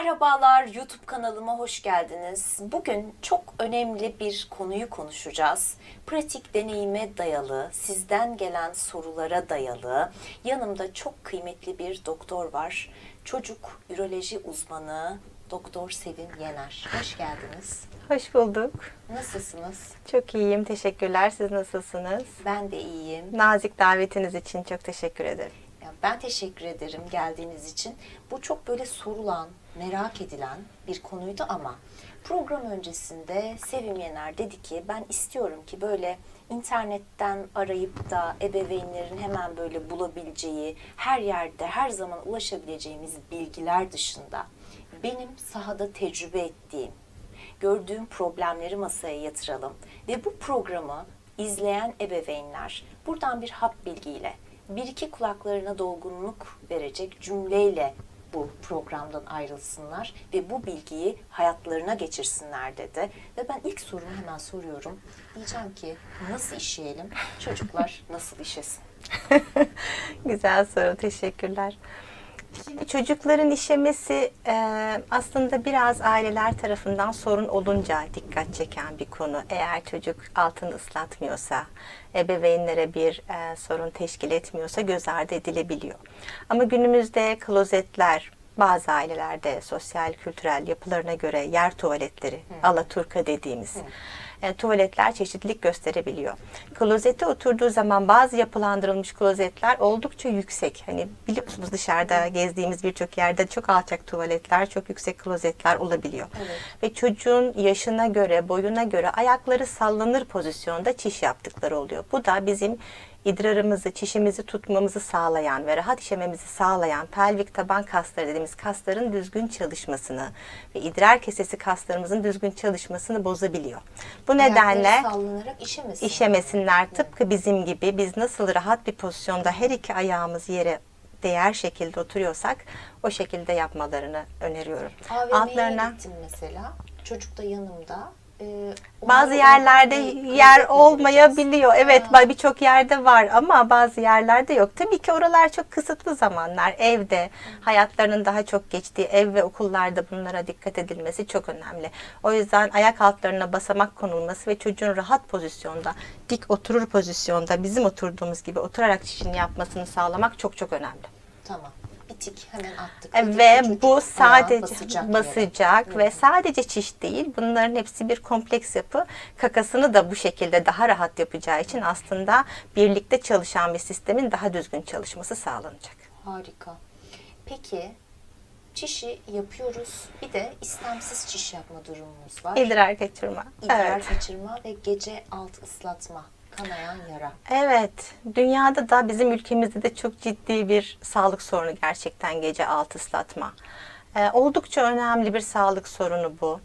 Merhabalar YouTube kanalıma hoş geldiniz. Bugün çok önemli bir konuyu konuşacağız. Pratik deneyime dayalı, sizden gelen sorulara dayalı. Yanımda çok kıymetli bir doktor var. Çocuk üroloji uzmanı Doktor Sevim Yener. Hoş geldiniz. Hoş bulduk. Nasılsınız? Çok iyiyim. Teşekkürler. Siz nasılsınız? Ben de iyiyim. Nazik davetiniz için çok teşekkür ederim. Ben teşekkür ederim geldiğiniz için. Bu çok böyle sorulan, merak edilen bir konuydu ama program öncesinde Sevim Yener dedi ki ben istiyorum ki böyle internetten arayıp da ebeveynlerin hemen böyle bulabileceği, her yerde her zaman ulaşabileceğimiz bilgiler dışında benim sahada tecrübe ettiğim, gördüğüm problemleri masaya yatıralım ve bu programı izleyen ebeveynler buradan bir hap bilgiyle bir iki kulaklarına dolgunluk verecek cümleyle bu programdan ayrılsınlar ve bu bilgiyi hayatlarına geçirsinler dedi. Ve ben ilk sorumu hemen soruyorum. Diyeceğim ki nasıl işeyelim? Çocuklar nasıl işesin? Güzel soru. Teşekkürler. Şimdi çocukların işemesi e, aslında biraz aileler tarafından sorun olunca dikkat çeken bir konu. Eğer çocuk altını ıslatmıyorsa, ebeveynlere bir e, sorun teşkil etmiyorsa göz ardı edilebiliyor. Ama günümüzde klozetler, bazı ailelerde sosyal kültürel yapılarına göre yer tuvaletleri, alaturka dediğimiz e, tuvaletler çeşitlilik gösterebiliyor. Klozete oturduğu zaman bazı yapılandırılmış klozetler oldukça yüksek. Hani biliyorsunuz dışarıda gezdiğimiz birçok yerde çok alçak tuvaletler, çok yüksek klozetler olabiliyor. Evet. Ve çocuğun yaşına göre, boyuna göre ayakları sallanır pozisyonda çiş yaptıkları oluyor. Bu da bizim idrarımızı, çişimizi tutmamızı sağlayan ve rahat işememizi sağlayan pelvik taban kasları dediğimiz kasların düzgün çalışmasını ve idrar kesesi kaslarımızın düzgün çalışmasını bozabiliyor. Bu nedenle sallanarak işemesin. işemesinler tıpkı bizim gibi biz nasıl rahat bir pozisyonda her iki ayağımız yere değer şekilde oturuyorsak o şekilde yapmalarını öneriyorum. AVM'ye gittim mesela. Çocuk da yanımda. Ee, Bazı yerlerde yer olmayabiliyor. kuracağız? Evet, birçok yerde var ama bazı yerlerde yok. Tabii ki oralar çok kısıtlı zamanlar. Evde hayatlarının daha çok geçtiği ev ve okullarda bunlara dikkat edilmesi çok önemli. O yüzden ayak altlarına basamak konulması ve çocuğun rahat pozisyonda, dik oturur pozisyonda bizim oturduğumuz gibi oturarak çişini yapmasını sağlamak çok çok önemli. Tamam. Bitik hemen attık. E, Ve bu sadece basacak basacak, yere. ve sadece çiş değil. Bunların hepsi bir kompleks yapı. Kakasını da bu şekilde daha rahat yapacağı için aslında birlikte çalışan bir sistemin daha düzgün çalışması sağlanacak. Harika. Peki çişi yapıyoruz. Bir de istemsiz çiş yapma durumumuz var. İdrar kaçırma. İdrar Evet. kaçırma ve gece alt ıslatma. Kanayan yara. Evet, dünyada da bizim ülkemizde de çok ciddi bir sağlık sorunu gerçekten gece altı ıslatma. Ee, oldukça önemli bir sağlık sorunu bu.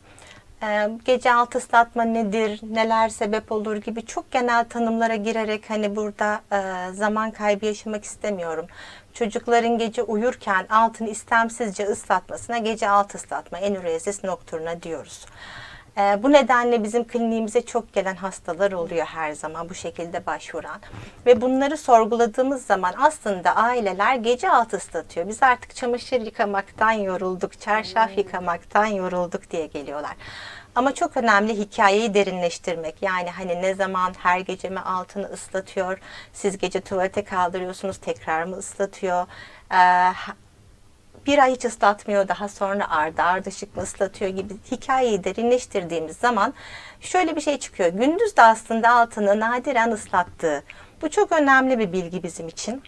Ee, gece altı ıslatma nedir, neler sebep olur gibi çok genel tanımlara girerek hani burada e, zaman kaybı yaşamak istemiyorum. Çocukların gece uyurken altını istemsizce ıslatmasına gece altı ıslatma, enuresis nocturna diyoruz. Ee, bu nedenle bizim kliniğimize çok gelen hastalar oluyor her zaman bu şekilde başvuran. Ve bunları sorguladığımız zaman aslında aileler gece altı ıslatıyor. Biz artık çamaşır yıkamaktan yorulduk, çarşaf yıkamaktan yorulduk diye geliyorlar. Ama çok önemli hikayeyi derinleştirmek. Yani hani ne zaman her gece mi altını ıslatıyor, siz gece tuvalete kaldırıyorsunuz tekrar mı ıslatıyor, Ee, bir ay hiç ıslatmıyor daha sonra ardı ardışık mı ıslatıyor gibi hikayeyi derinleştirdiğimiz zaman şöyle bir şey çıkıyor. Gündüz de aslında altını nadiren ıslattığı. Bu çok önemli bir bilgi bizim için.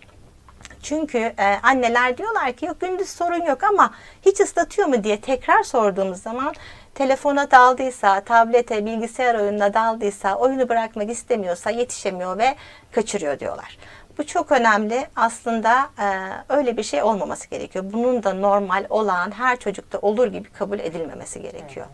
Çünkü e, anneler diyorlar ki yok gündüz sorun yok ama hiç ıslatıyor mu diye tekrar sorduğumuz zaman telefona daldıysa, tablete, bilgisayar oyununa daldıysa, oyunu bırakmak istemiyorsa yetişemiyor ve kaçırıyor diyorlar. Bu çok önemli. Aslında e, öyle bir şey olmaması gerekiyor. Bunun da normal olan her çocukta olur gibi kabul edilmemesi gerekiyor.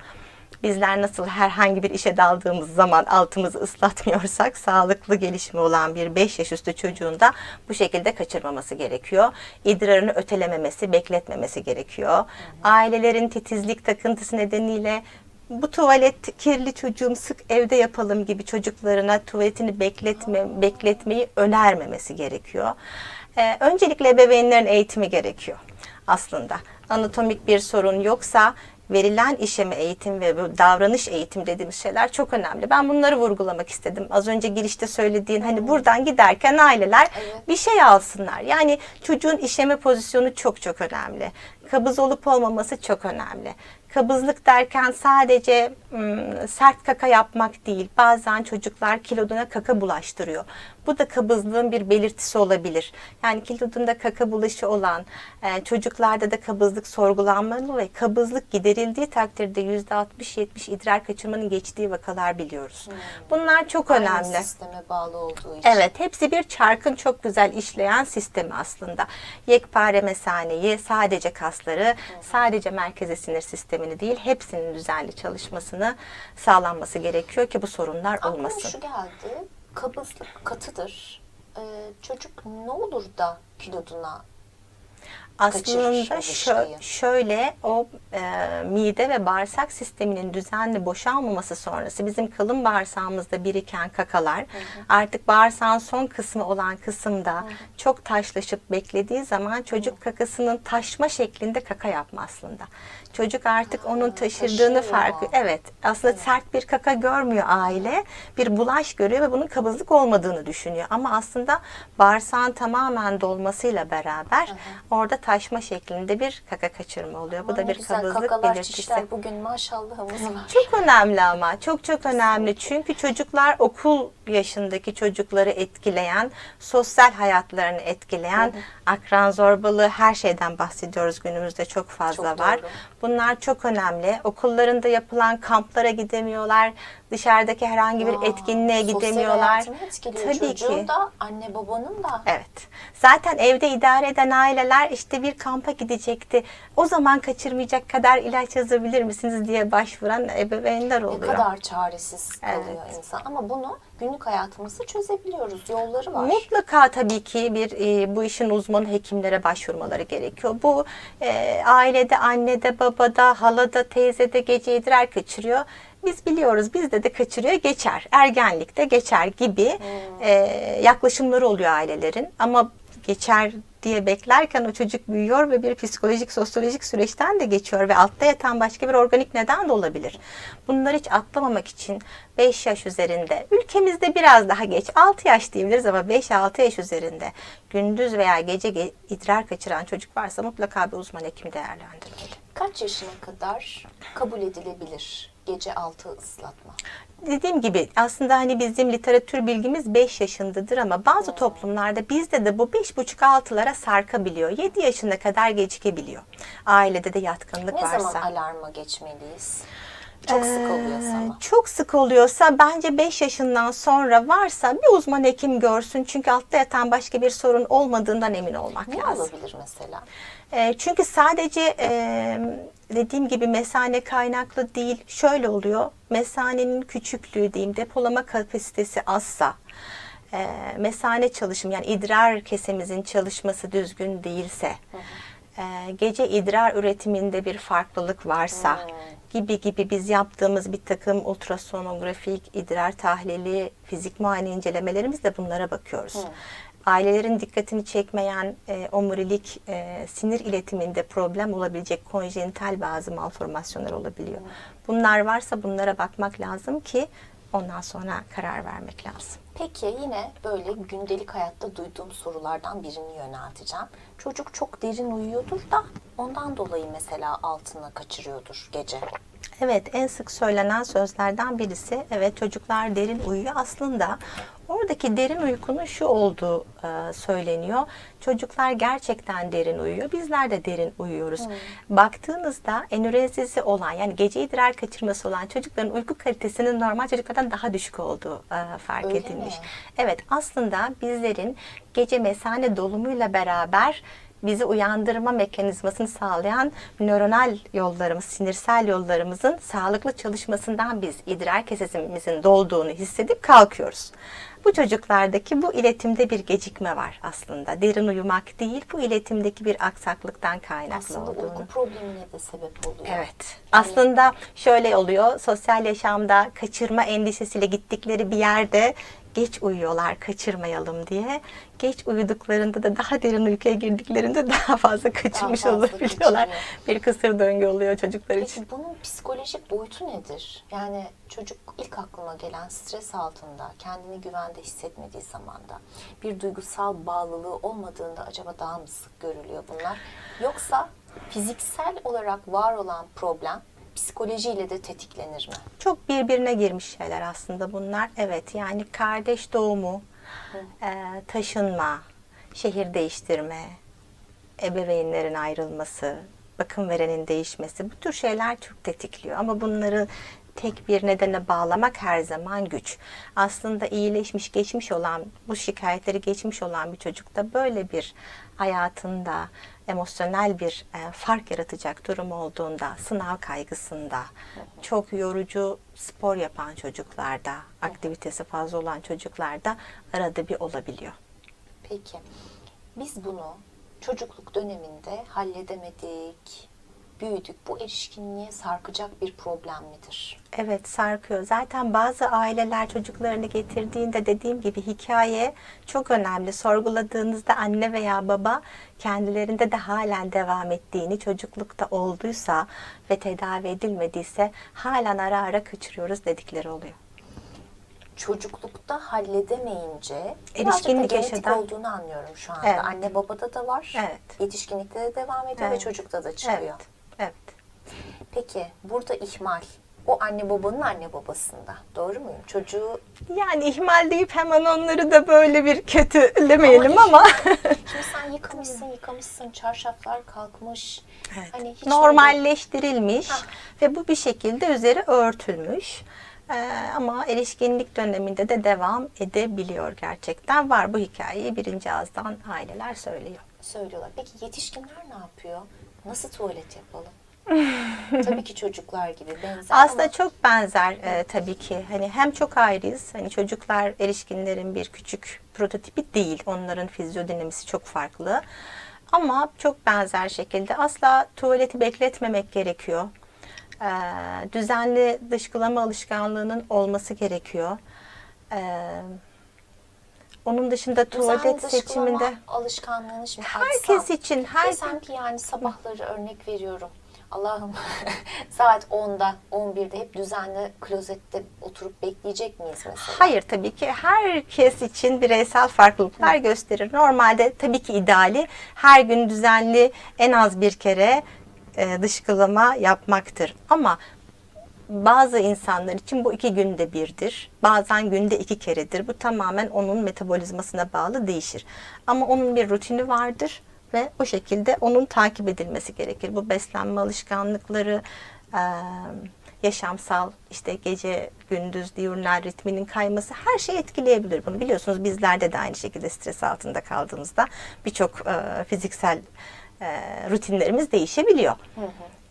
Bizler nasıl herhangi bir işe daldığımız zaman altımızı ıslatmıyorsak sağlıklı gelişimi olan bir 5 yaş üstü çocuğun da bu şekilde kaçırmaması gerekiyor. İdrarını ötelememesi, bekletmemesi gerekiyor. Ailelerin titizlik takıntısı nedeniyle bu tuvalet kirli çocuğum sık evde yapalım gibi çocuklarına tuvaletini bekletme, bekletmeyi önermemesi gerekiyor. Ee, öncelikle ebeveynlerin eğitimi gerekiyor aslında. anatomik bir sorun yoksa verilen işeme eğitim ve bu davranış eğitim dediğimiz şeyler çok önemli. Ben bunları vurgulamak istedim. Az önce girişte söylediğin hani buradan giderken aileler Evet. bir şey alsınlar. Yani çocuğun işeme pozisyonu çok çok önemli. Kabız olup olmaması çok önemli. Kabızlık derken sadece ım, sert kaka yapmak değil. Bazen çocuklar kiloduna kaka bulaştırıyor. Bu da kabızlığın bir belirtisi olabilir. Yani kilodunda kaka bulaşı olan e, çocuklarda da kabızlık sorgulanmalı ve kabızlık giderildiği takdirde %60-70 idrar kaçırmanın geçtiği vakalar biliyoruz. Bunlar çok Aynı önemli. sisteme bağlı olduğu için. Evet, hepsi bir çarkın çok güzel işleyen sistemi aslında. Yekpare mesaneyi, sadece kasları, sadece merkezi sinir sistemini değil, hepsinin düzenli çalışmasını sağlanması gerekiyor ki bu sorunlar Aklıma olmasın. şu geldi. Kabızlık katıdır. Ee, çocuk ne olur da kiloduna Aslında şö- şöyle o e, mide ve bağırsak sisteminin düzenli boşalmaması sonrası bizim kalın bağırsağımızda biriken kakalar artık bağırsağın son kısmı olan kısımda çok taşlaşıp beklediği zaman çocuk kakasının taşma şeklinde kaka yapma aslında. Çocuk artık onun taşırdığını farkı evet aslında sert bir kaka görmüyor aile bir bulaş görüyor ve bunun kabızlık olmadığını düşünüyor. Ama aslında bağırsağın tamamen dolmasıyla beraber orada taşma şeklinde bir kaka kaçırma oluyor. Bu Aman da ne bir güzel kabızlık kakalar, belirtisi. çişler bugün maşallahımız var. Çok önemli ama çok çok önemli çünkü çocuklar okul yaşındaki çocukları etkileyen, sosyal hayatlarını etkileyen akran zorbalığı her şeyden bahsediyoruz günümüzde çok fazla Çok var. doğru. Bunlar çok önemli. Okullarında yapılan kamplara gidemiyorlar. Dışarıdaki herhangi bir Aa, etkinliğe gidemiyorlar. Tabii Çocuğun ki. da anne babanın da. Evet. Zaten evde idare eden aileler işte bir kampa gidecekti. O zaman kaçırmayacak kadar ilaç yazabilir misiniz diye başvuran ebeveynler Ne oluyor. kadar çaresiz kalıyor Evet. insan. Ama bunu günlük hayatımızda çözebiliyoruz. Yolları var. Mutlaka tabii ki bir e, bu işin uzmanı hekimlere başvurmaları gerekiyor. Bu e, ailede, annede, babada, halada, teyzede gece idrar kaçırıyor. Biz biliyoruz bizde de kaçırıyor geçer. Ergenlikte geçer gibi e, yaklaşımları oluyor ailelerin. Ama geçer diye beklerken o çocuk büyüyor ve bir psikolojik, sosyolojik süreçten de geçiyor ve altta yatan başka bir organik neden de olabilir. Bunları hiç atlamamak için 5 yaş üzerinde, ülkemizde biraz daha geç, 6 yaş diyebiliriz ama 5-6 yaş üzerinde gündüz veya gece ge- idrar kaçıran çocuk varsa mutlaka bir uzman hekim değerlendirmeli. Kaç yaşına kadar kabul edilebilir gece altı ıslatma? Dediğim gibi aslında hani bizim literatür bilgimiz 5 yaşındadır ama bazı toplumlarda bizde de bu 5,5-6'lara sarkabiliyor. 7 yaşına kadar gecikebiliyor. Ailede de yatkınlık Ne varsa. zaman alarma geçmeliyiz? Çok sık oluyorsa Ee, ama. Çok sık oluyorsa bence 5 yaşından sonra varsa bir uzman hekim görsün. Çünkü altta yatan başka bir sorun olmadığından emin olmak Ne lazım. olabilir mesela? E, çünkü sadece e, dediğim gibi mesane kaynaklı değil. Şöyle oluyor. Mesanenin küçüklüğü diyeyim depolama kapasitesi azsa e, mesane çalışım yani idrar kesemizin çalışması düzgün değilse e, gece idrar üretiminde bir farklılık varsa gibi gibi biz yaptığımız bir takım ultrasonografik, idrar tahlili, fizik muayene incelemelerimiz de bunlara bakıyoruz. Ailelerin dikkatini çekmeyen e, omurilik e, sinir iletiminde problem olabilecek konjenital bazı malformasyonlar olabiliyor. Bunlar varsa bunlara bakmak lazım ki ondan sonra karar vermek lazım. Peki yine böyle gündelik hayatta duyduğum sorulardan birini yönelteceğim. Çocuk çok derin uyuyordur da ondan dolayı mesela altına kaçırıyordur gece. Evet en sık söylenen sözlerden birisi evet çocuklar derin uyuyor. Aslında oradaki derin uykunun şu olduğu e, söyleniyor. Çocuklar gerçekten derin uyuyor. Bizler de derin uyuyoruz. Baktığınızda enürezisi olan yani gece idrar kaçırması olan çocukların uyku kalitesinin normal çocuklardan daha düşük olduğu e, fark Öyle edilmiş. mi? Evet aslında bizlerin gece mesane dolumuyla beraber bizi uyandırma mekanizmasını sağlayan nöronal yollarımız, sinirsel yollarımızın sağlıklı çalışmasından biz idrar kesesimizin dolduğunu hissedip kalkıyoruz. Bu çocuklardaki bu iletimde bir gecikme var aslında. Derin uyumak değil, bu iletimdeki bir aksaklıktan kaynaklı Aslında olduğunu. uyku problemine de sebep oluyor. Evet. Aslında şöyle oluyor. Sosyal yaşamda kaçırma endişesiyle gittikleri bir yerde geç uyuyorlar kaçırmayalım diye. Geç uyuduklarında da daha derin uykuya girdiklerinde daha fazla kaçırmış fazla olabiliyorlar. kaçırıyor. Bir kısır döngü oluyor çocuklar için. Peki bunun psikolojik boyutu nedir? Yani çocuk ilk aklıma gelen stres altında, kendini güvende hissetmediği zamanda, bir duygusal bağlılığı olmadığında acaba daha mı sık görülüyor bunlar? Yoksa fiziksel olarak var olan problem psikolojiyle de tetiklenir mi? Çok birbirine girmiş şeyler aslında bunlar. Evet yani kardeş doğumu, e, taşınma, şehir değiştirme, ebeveynlerin ayrılması, bakım verenin değişmesi bu tür şeyler çok tetikliyor. Ama bunları tek bir nedene bağlamak her zaman güç. Aslında iyileşmiş, geçmiş olan, bu şikayetleri geçmiş olan bir çocukta böyle bir hayatında emosyonel bir e, fark yaratacak durum olduğunda, sınav kaygısında, çok yorucu spor yapan çocuklarda, aktivitesi fazla olan çocuklarda arada bir olabiliyor. Peki biz bunu çocukluk döneminde halledemedik, büyüdük. Bu erişkinliğe sarkacak bir problem midir? Evet sarkıyor. Zaten bazı aileler çocuklarını getirdiğinde dediğim gibi hikaye çok önemli. Sorguladığınızda anne veya baba kendilerinde de halen devam ettiğini çocuklukta olduysa ve tedavi edilmediyse halen ara ara kaçırıyoruz dedikleri oluyor. Çocuklukta halledemeyince birazcık da Erişkinlik genetik yaşadan- olduğunu anlıyorum şu anda. Evet. Anne babada da var. Evet. Yetişkinlikte de devam ediyor ve Evet. çocukta da çıkıyor. Evet. Evet. Peki burada ihmal o anne babanın anne babasında. Doğru muyum? Çocuğu Yani ihmal deyip hemen onları da böyle bir kötülemeyelim ama, şimdi sen yıkamışsın yıkamışsın çarşaflar kalkmış. Evet. Hani hiç normalleştirilmiş Hah. ve bu bir şekilde üzeri örtülmüş. Ee, ama erişkinlik döneminde de devam edebiliyor gerçekten. Var bu hikayeyi birinci ağızdan aileler söylüyor. söylüyorlar. Peki yetişkinler ne yapıyor? Nasıl tuvalet yapalım? Tabii ki çocuklar gibi benzer Aslında ama çok benzer e, tabii ki. Hani hem çok ayrıyız. Hani çocuklar erişkinlerin bir küçük prototipi değil. Onların fizyodinamisi çok farklı. Ama çok benzer şekilde asla tuvaleti bekletmemek gerekiyor. Ee, düzenli dışkılama alışkanlığının olması gerekiyor. Ee, onun dışında tuvalet seçiminde alışkanlığını şimdi herkes açsam, için her Desem ki yani sabahları örnek veriyorum. Allah'ım saat 10'da 11'de hep düzenli klozette oturup bekleyecek miyiz mesela? Hayır tabii ki herkes için bireysel farklılıklar gösterir. Normalde tabii ki ideali her gün düzenli en az bir kere e, dışkılama yapmaktır. Ama bazı insanlar için bu iki günde birdir. Bazen günde iki keredir. Bu tamamen onun metabolizmasına bağlı değişir. Ama onun bir rutini vardır ve o şekilde onun takip edilmesi gerekir. Bu beslenme alışkanlıkları, e, yaşamsal işte gece gündüz diurnal ritminin kayması her şey etkileyebilir bunu. Biliyorsunuz bizlerde de aynı şekilde stres altında kaldığımızda birçok e, fiziksel rutinlerimiz değişebiliyor.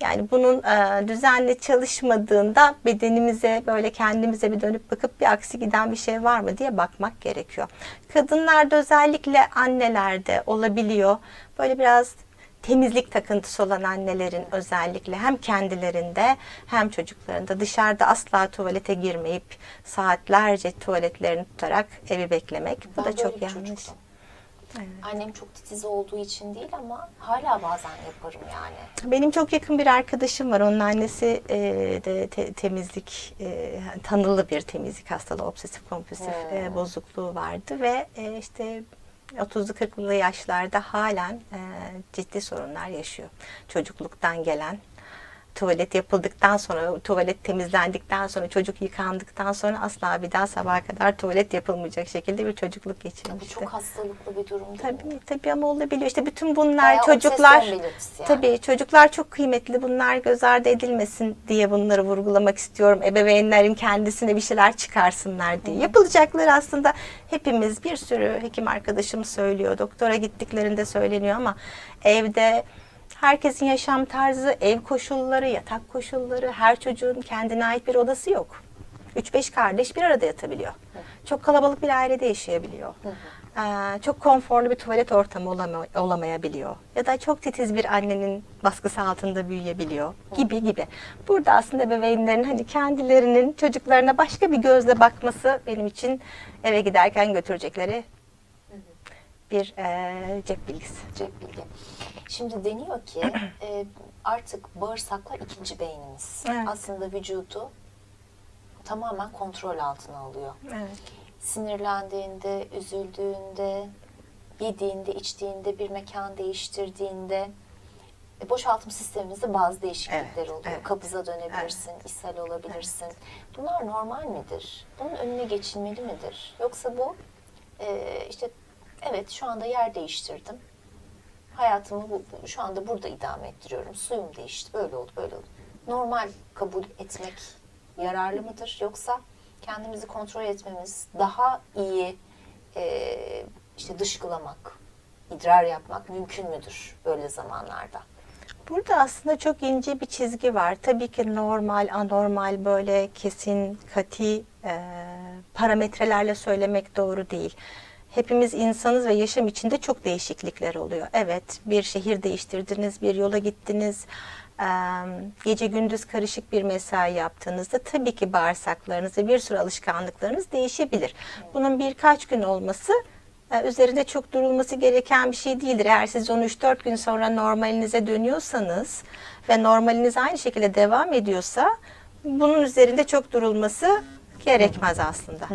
Yani bunun e, düzenli çalışmadığında bedenimize böyle kendimize bir dönüp bakıp bir aksi giden bir şey var mı diye bakmak gerekiyor. Kadınlarda özellikle annelerde olabiliyor. Böyle biraz temizlik takıntısı olan annelerin özellikle hem kendilerinde hem çocuklarında dışarıda asla tuvalete girmeyip saatlerce tuvaletlerini tutarak evi beklemek. Bu Ben da böyle çok yanlış. çocuktum. Annem çok titiz olduğu için değil ama hala bazen yaparım yani. Benim çok yakın bir arkadaşım var. Onun annesi e, de te- temizlik e, tanılı bir temizlik hastalığı, obsesif kompulsif e, Hmm. bozukluğu vardı ve e, işte 30'lu 40'lı yaşlarda halen e, ciddi sorunlar yaşıyor. Çocukluktan gelen tuvalet yapıldıktan sonra, tuvalet temizlendikten sonra, çocuk yıkandıktan sonra asla bir daha sabaha kadar tuvalet yapılmayacak şekilde bir çocukluk Bu geçirmişti. çok hastalıklı bir durum değil mi? Tabii tabii ama olabiliyor. İşte bütün bunlar Bayağı çocuklar yani. tabii çocuklar çok kıymetli. Bunlar göz ardı edilmesin diye bunları vurgulamak istiyorum. Ebeveynlerin kendisine bir şeyler çıkarsınlar diye. Yapılacakları aslında hepimiz bir sürü hekim arkadaşım söylüyor. Doktora gittiklerinde söyleniyor ama evde herkesin yaşam tarzı, ev koşulları, yatak koşulları, her çocuğun kendine ait bir odası yok. 3-5 kardeş bir arada yatabiliyor. Çok kalabalık bir ailede yaşayabiliyor. Ee, çok konforlu bir tuvalet ortamı olama- olamayabiliyor. Ya da çok titiz bir annenin baskısı altında büyüyebiliyor gibi gibi. Burada aslında ebeveynlerin hani kendilerinin çocuklarına başka bir gözle bakması benim için eve giderken götürecekleri bir eee cep bilgisi. Cep bilgi. Şimdi deniyor ki e, artık bağırsaklar ikinci beynimiz. Evet. Aslında vücudu tamamen kontrol altına alıyor. Evet. Sinirlendiğinde, üzüldüğünde, yediğinde, içtiğinde, bir mekan değiştirdiğinde e, boşaltım sistemimizde bazı değişiklikler Evet, oluyor. evet. Kabıza dönebilirsin, ishal olabilirsin. Bunlar normal midir? Bunun önüne geçilmeli midir? Yoksa bu e, işte evet şu anda yer değiştirdim. Hayatımı bu, şu anda burada idame ettiriyorum. Suyum değişti. Böyle oldu, böyle oldu. Normal kabul etmek yararlı mıdır? Yoksa kendimizi kontrol etmemiz daha iyi e, işte dışkılamak, idrar yapmak mümkün müdür böyle zamanlarda? Burada aslında çok ince bir çizgi var. Tabii ki normal, anormal böyle kesin, kati e, parametrelerle söylemek doğru değil. Hepimiz insanız ve yaşam içinde çok değişiklikler oluyor. Evet, bir şehir değiştirdiniz, bir yola gittiniz, gece gündüz karışık bir mesai yaptığınızda tabii ki bağırsaklarınız ve bir sürü alışkanlıklarınız değişebilir. Bunun birkaç gün olması e, üzerinde çok durulması gereken bir şey değildir. Eğer siz onu 3-4 gün sonra normalinize dönüyorsanız ve normaliniz aynı şekilde devam ediyorsa bunun üzerinde çok durulması gerekmez aslında.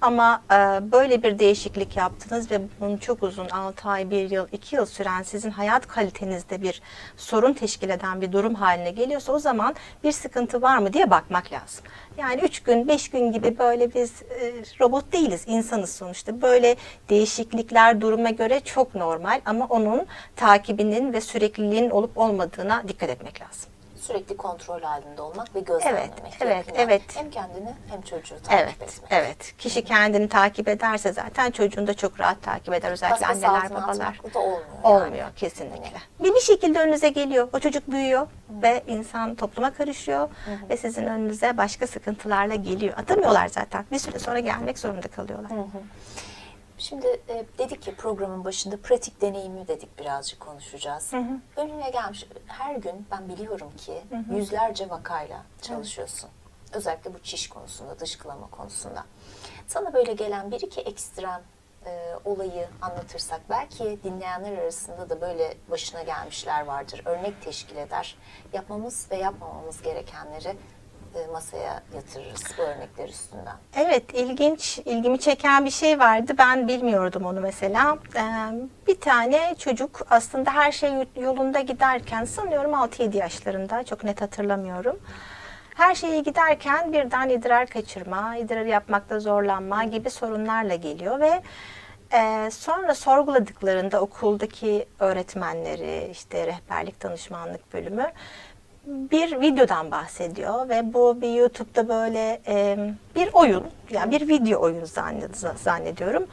Ama e, böyle bir değişiklik yaptınız ve bunun çok uzun 6 ay, 1 yıl, 2 yıl süren sizin hayat kalitenizde bir sorun teşkil eden bir durum haline geliyorsa o zaman bir sıkıntı var mı diye bakmak lazım. Yani 3 gün, 5 gün gibi böyle biz e, robot değiliz, insanız sonuçta. Böyle değişiklikler duruma göre çok normal ama onun takibinin ve sürekliliğin olup olmadığına dikkat etmek lazım. Sürekli kontrol halinde olmak ve gözlemlemek. evet, yakından. evet. Hem kendini hem çocuğu takip Evet, etmek. evet. Kişi kendini takip ederse zaten çocuğunu da çok rahat takip eder. Özellikle Baskısı anneler, babalar. da olmuyor. yani. Olmuyor kesinlikle. Bir bir şekilde önünüze geliyor. O çocuk büyüyor ve insan topluma karışıyor ve sizin önünüze başka sıkıntılarla geliyor. Atamıyorlar zaten. Bir süre sonra gelmek zorunda kalıyorlar. Şimdi e, dedik ki programın başında pratik deneyimi dedik birazcık konuşacağız. Önüne gelmiş her gün ben biliyorum ki yüzlerce vakayla çalışıyorsun. Özellikle bu çiş konusunda, dışkılama konusunda. Sana böyle gelen bir iki ekstrem e, olayı anlatırsak belki dinleyenler arasında da böyle başına gelmişler vardır. Örnek teşkil eder. Yapmamız ve yapmamamız gerekenleri masaya yatırırız bu örnekler üstünden. Evet, ilginç, ilgimi çeken bir şey vardı. Ben bilmiyordum onu mesela. Ee, bir tane çocuk aslında her şey yolunda giderken sanıyorum 6-7 yaşlarında, çok net hatırlamıyorum. Her şeye giderken birden idrar kaçırma, idrar yapmakta zorlanma gibi sorunlarla geliyor ve e, sonra sorguladıklarında okuldaki öğretmenleri, işte rehberlik danışmanlık bölümü bir videodan bahsediyor ve bu bir YouTube'da böyle e, bir oyun, yani bir video oyun zannediyorum.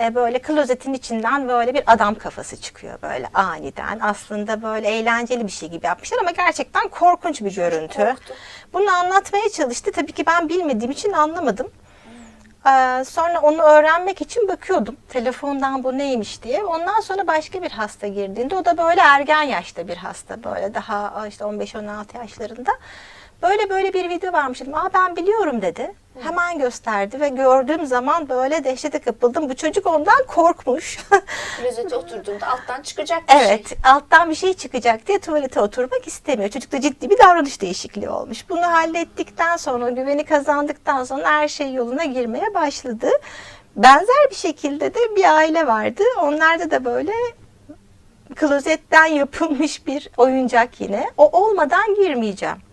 E, böyle klozetin içinden böyle bir adam kafası çıkıyor böyle aniden. Aslında böyle eğlenceli bir şey gibi yapmışlar ama gerçekten korkunç bir görüntü. Bunu anlatmaya çalıştı. Tabii ki ben bilmediğim için anlamadım. Ee, sonra onu öğrenmek için bakıyordum telefondan bu neymiş diye. Ondan sonra başka bir hasta girdiğinde o da böyle ergen yaşta bir hasta böyle daha işte 15-16 yaşlarında. Böyle böyle bir video varmış dedim. Aa ben biliyorum dedi. Hemen gösterdi ve gördüğüm zaman böyle dehşete kapıldım. Bu çocuk ondan korkmuş. Klozete oturduğunda alttan çıkacak bir şey. Evet, alttan bir şey çıkacak diye tuvalete oturmak istemiyor. Çocukta ciddi bir davranış değişikliği olmuş. Bunu hallettikten sonra, güveni kazandıktan sonra her şey yoluna girmeye başladı. Benzer bir şekilde de bir aile vardı. Onlarda da böyle klozetten yapılmış bir oyuncak yine. O olmadan girmeyeceğim.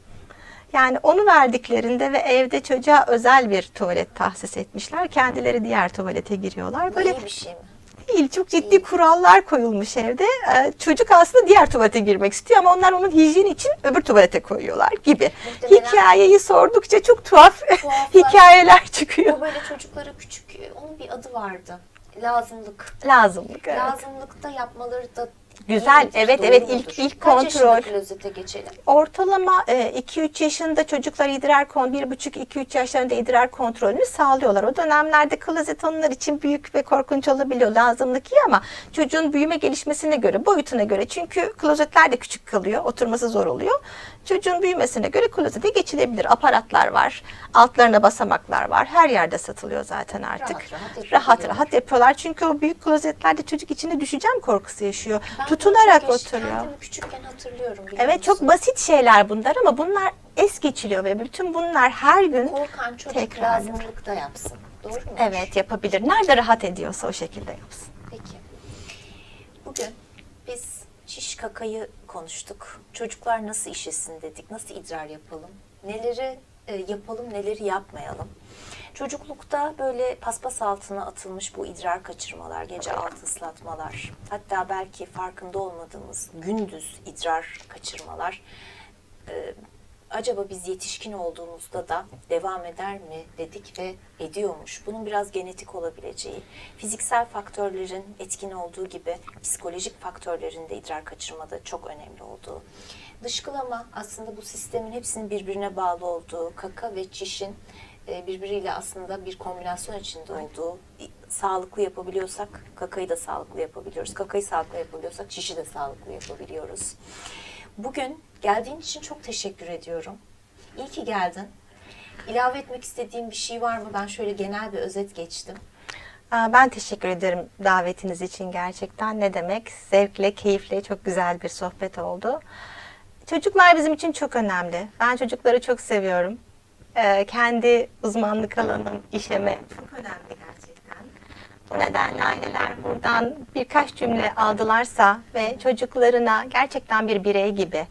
Yani onu verdiklerinde ve evde çocuğa özel bir tuvalet tahsis etmişler. Kendileri diğer tuvalete giriyorlar. Böyle iyi bir şey mi? değil. Çok ciddi kurallar koyulmuş evde. Ee, çocuk aslında diğer tuvalete girmek istiyor ama onlar onun hijyen için öbür tuvalete koyuyorlar gibi. Muhtemelen- Hikayeyi sordukça çok tuhaf Tuhaflar. hikayeler çıkıyor. Bu böyle çocuklara küçük, onun bir adı vardı. Lazımlık. Lazımlık. Evet. Lazımlıkta yapmaları da Güzel, evet, doğru evet, mudur? ilk- ilk Kaç yaşında kontrol. klozete geçelim? Ortalama 2-3 yaşında çocuklar idrar kon 1,5-2-3 yaşlarında idrar kontrolünü sağlıyorlar. O dönemlerde klozet onlar için büyük ve korkunç olabiliyor. Lazımlık iyi ama çocuğun büyüme gelişmesine göre, boyutuna göre. Çünkü klozetler de küçük kalıyor. Oturması zor oluyor. Çocuğun büyümesine göre klozete geçilebilir. Aparatlar var. Altlarına basamaklar var. Her yerde satılıyor zaten artık. Rahat rahat rahat, rahat yapıyorlar. Çünkü o büyük klozetlerde çocuk içine düşeceğim korkusu yaşıyor. Ben Tutunarak çok oturuyor. Küçükken hatırlıyorum. Evet çok musun? basit şeyler bunlar ama bunlar es geçiliyor ve bütün bunlar her gün Korkan çocuk Tekrar. lazımlıkta yapsın. Doğru mu? evet yapabilir. Nerede rahat ediyorsa o şekilde yapsın. Peki. Bugün biz şiş kakayı konuştuk. Çocuklar nasıl işesin dedik. Nasıl idrar yapalım? Neleri e, yapalım, neleri yapmayalım? Çocuklukta böyle paspas altına atılmış bu idrar kaçırmalar, gece altı ıslatmalar, hatta belki farkında olmadığımız gündüz idrar kaçırmalar e, acaba biz yetişkin olduğumuzda da devam eder mi dedik ve ediyormuş. Bunun biraz genetik olabileceği, fiziksel faktörlerin etkin olduğu gibi psikolojik faktörlerin de idrar kaçırmada çok önemli olduğu. Dışkılama aslında bu sistemin hepsinin birbirine bağlı olduğu, kaka ve çişin birbiriyle aslında bir kombinasyon içinde olduğu, sağlıklı yapabiliyorsak kakayı da sağlıklı yapabiliyoruz. Kakayı sağlıklı yapabiliyorsak çişi de sağlıklı yapabiliyoruz. Bugün geldiğin için çok teşekkür ediyorum. İyi ki geldin. İlave etmek istediğim bir şey var mı? Ben şöyle genel bir özet geçtim. Ben teşekkür ederim davetiniz için gerçekten. Ne demek? Zevkle, keyifle çok güzel bir sohbet oldu. Çocuklar bizim için çok önemli. Ben çocukları çok seviyorum. Ee, kendi uzmanlık alanım, işeme çok önemli gerçekten. Bu nedenle aileler buradan birkaç cümle aldılarsa ve çocuklarına gerçekten bir birey gibi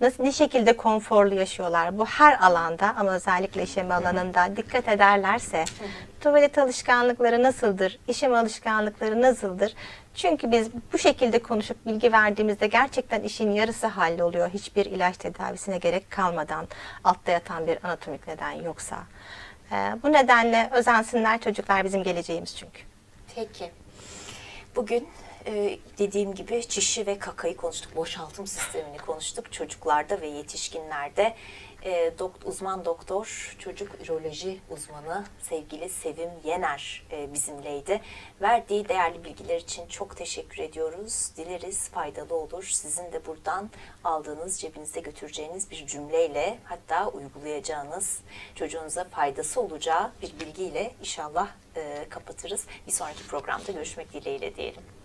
nasıl ne şekilde konforlu yaşıyorlar bu her alanda ama özellikle işeme alanında dikkat ederlerse tuvalet alışkanlıkları nasıldır, işeme alışkanlıkları nasıldır? Çünkü biz bu şekilde konuşup bilgi verdiğimizde gerçekten işin yarısı halloluyor. Hiçbir ilaç tedavisine gerek kalmadan altta yatan bir anatomik neden yoksa. Ee, bu nedenle özensinler çocuklar bizim geleceğimiz çünkü. Peki. Bugün e, dediğim gibi çişi ve kakayı konuştuk. Boşaltım sistemini konuştuk. Çocuklarda ve yetişkinlerde e, dokt, uzman doktor, çocuk üroloji uzmanı sevgili Sevim Yener e, bizimleydi. Verdiği değerli bilgiler için çok teşekkür ediyoruz. Dileriz faydalı olur. Sizin de buradan aldığınız, cebinizde götüreceğiniz bir cümleyle hatta uygulayacağınız, çocuğunuza faydası olacağı bir bilgiyle inşallah e, kapatırız. Bir sonraki programda görüşmek dileğiyle diyelim.